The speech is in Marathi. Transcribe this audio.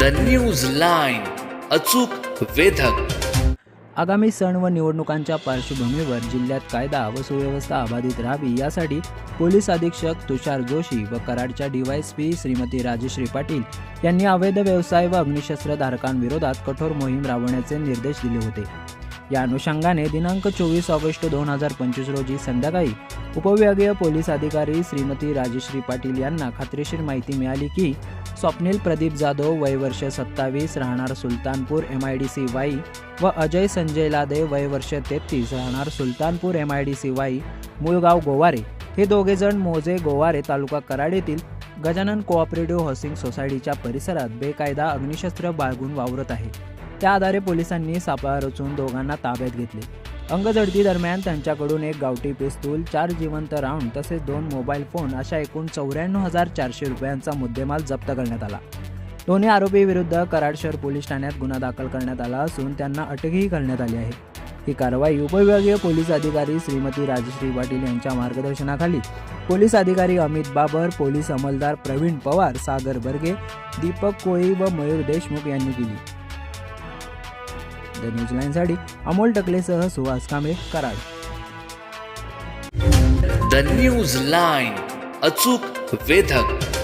द न्यूज लाईन अचूक वेधक. आगामी सण व निवडणुकांच्या पार्श्वभूमीवर जिल्ह्यात कायदा व सुव्यवस्था अबाधित राहावी यासाठी पोलीस अधीक्षक तुषार जोशी व कराडच्या डीवायएसपी श्रीमती राजश्री पाटील यांनी अवैध व्यवसाय व अग्निशस्त्र धारकांविरोधात कठोर मोहीम राबवण्याचे निर्देश दिले होते. या अनुषंगाने दिनांक चोवीस ऑगस्ट दोन हजार पंचवीस रोजी संध्याकाळी उपविभागीय पोलीस अधिकारी श्रीमती राजश्री पाटील यांना खात्रीशीर माहिती मिळाली की स्वप्नील प्रदीप जाधव वय वर्ष सत्तावीस राहणार Sultanpur M I D C Wai व अजय संजय लादे वय वर्ष तेहतीस राहणार Sultanpur M I D C Wai मूळगाव Goware. हे दोघेजण मोजे गोवारे तालुका कराड येथील गजानन कोऑपरेटिव्ह हाऊसिंग सोसायटीच्या परिसरात बेकायदा अग्निशस्त्र बाळगून वावरत आहे त्या आधारे पोलिसांनी सापळा रचून दोघांना ताब्यात घेतले. अंगझडती दरम्यान त्यांच्याकडून एक गावठी पिस्तूल चार जिवंत राऊंड तसेच दोन मोबाईल फोन अशा एकूण चौऱ्याण्णव हजार चारशे रुपयांचा मुद्देमाल जप्त करण्यात आला. दोन्ही आरोपी विरुद्ध कराड शहर पोलीस ठाण्यात गुन्हा दाखल करण्यात आला असून त्यांना अटकही करण्यात आली आहे. ही कारवाई उपविभागीय पोलीस अधिकारी श्रीमती राजश्री पाटील यांच्या मार्गदर्शनाखाली. पोलीस अधिकारी अमित बाबर पोलीस अंमलदार प्रवीण पवार सागर बर्गे दीपक कोळी व मयूर देशमुख यांनी केली. द न्यूजलाईनसाठी अमोल टकलेसह Suhas Kamble Karad. The news line अचूक वेधक.